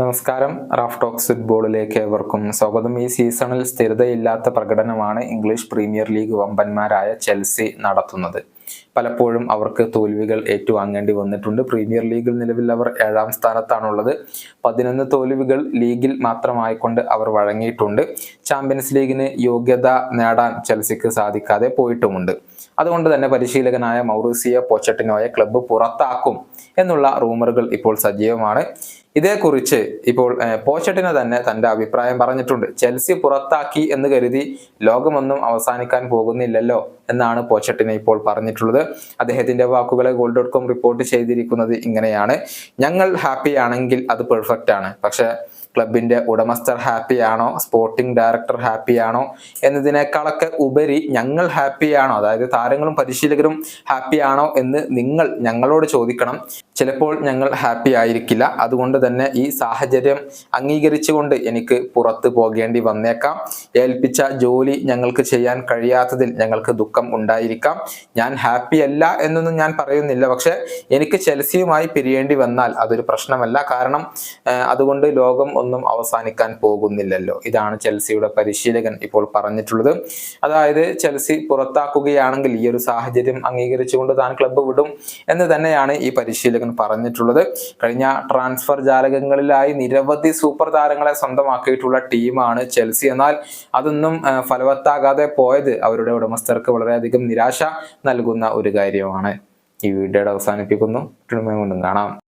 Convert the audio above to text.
നമസ്കാരം. Raf talks ഫുട്ബോളിലേക്ക് ഏവർക്കും സ്വാഗതം. ഈ സീസണിൽ സ്ഥിരതയില്ലാത്ത പ്രകടനമാണ് ഇംഗ്ലീഷ് പ്രീമിയർ ലീഗ് വമ്പന്മാരായ ചെൽസി നടത്തുന്നത്. പലപ്പോഴും അവർക്ക് തോൽവികൾ ഏറ്റുവാങ്ങേണ്ടി വന്നിട്ടുണ്ട്. പ്രീമിയർ ലീഗിൽ നിലവിൽ അവർ ഏഴാം സ്ഥാനത്താണുള്ളത്. പതിനൊന്ന് തോൽവികൾ ലീഗിൽ മാത്രമായിക്കൊണ്ട് അവർ വഴങ്ങിയിട്ടുണ്ട്. ചാമ്പ്യൻസ് ലീഗിന് യോഗ്യത നേടാൻ ചെൽസിക്ക് സാധിക്കാതെ പോയിട്ടുമുണ്ട്. അതുകൊണ്ട് തന്നെ പരിശീലകനായ മൗറീസിയ പോച്ചട്ടിനോയെ ക്ലബ്ബ് പുറത്താക്കും എന്നുള്ള റൂമറുകൾ ഇപ്പോൾ സജീവമാണ്. ഇതേക്കുറിച്ച് ഇപ്പോൾ പോച്ചട്ടിനെ തന്നെ തന്റെ അഭിപ്രായം പറഞ്ഞിട്ടുണ്ട്. ചെൽസി പുറത്താക്കി എന്ന് കരുതി ലോകമൊന്നും അവസാനിക്കാൻ പോകുന്നില്ലല്ലോ. എന്നാണ് പോച്ചട്ടിനെ ഇപ്പോൾ പറഞ്ഞിട്ടുള്ളത്. അദ്ദേഹത്തിന്റെ വാക്കുകളെ ഗോൾ ഡോട്ട് കോം റിപ്പോർട്ട് ചെയ്തിരിക്കുന്നത് ഇങ്ങനെയാണ്. ഞങ്ങൾ ഹാപ്പി ആണെങ്കിൽ അത് പെർഫെക്റ്റ് ആണ്. പക്ഷെ ക്ലബിന്റെ ഉടമസ്ഥർ ഹാപ്പിയാണോ സ്പോർട്ടിംഗ് ഡയറക്ടർ ഹാപ്പിയാണോ എന്നതിനേക്കാളൊക്കെ ഉപരി ഞങ്ങൾ ഹാപ്പിയാണോ അതായത് താരങ്ങളും പരിശീലകരും ഹാപ്പിയാണോ എന്ന് നിങ്ങൾ ഞങ്ങളോട് ചോദിക്കണം. ചിലപ്പോൾ ഞങ്ങൾ ഹാപ്പി ആയിരിക്കില്ല. അതുകൊണ്ട് തന്നെ ഈ സാഹചര്യം അംഗീകരിച്ചുകൊണ്ട് എനിക്ക് പുറത്തു പോകേണ്ടി വന്നേക്കാം. ഏൽപ്പിച്ച ജോലി ഞങ്ങൾക്ക് ചെയ്യാൻ കഴിയാത്തതിൽ ഞങ്ങൾക്ക് ദുഃഖം ഉണ്ടായിരിക്കാം. ഞാൻ ഹാപ്പി അല്ല എന്നൊന്നും ഞാൻ പറയുന്നില്ല. പക്ഷെ എനിക്ക് ചെൽസിയുമായി പിരിയേണ്ടി വന്നാൽ അതൊരു പ്രശ്നമല്ല. കാരണം അതുകൊണ്ട് ലോകം ഒന്നും അവസാനിക്കാൻ പോകുന്നില്ലല്ലോ. ഇതാണ് ചെൽസിയുടെ പരിശീലകൻ ഇപ്പോൾ പറഞ്ഞിട്ടുള്ളത്. അതായത് ചെൽസി പുറത്താക്കുകയാണെങ്കിൽ ഈ ഒരു സാഹചര്യം അംഗീകരിച്ചുകൊണ്ട് താൻ ക്ലബ്ബ് വിടും എന്ന് തന്നെയാണ് ഈ പരിശീലകൻ പറഞ്ഞിട്ടുള്ളത്. കഴിഞ്ഞ ട്രാൻസ്ഫർ ജാലകങ്ങളിലായി നിരവധി സൂപ്പർ താരങ്ങളെ സ്വന്തമാക്കിയിട്ടുള്ള ടീമാണ് ചെൽസി. എന്നാൽ അതൊന്നും ഫലവത്താകാതെ പോയത് അവരുടെ ഉടമസ്ഥർക്ക് വളരെയധികം നിരാശ നൽകുന്ന ഒരു കാര്യമാണ്. ഈ വീഡിയോയുടെ അവസാനിപ്പിക്കുന്നു. വീണ്ടും കാണാം.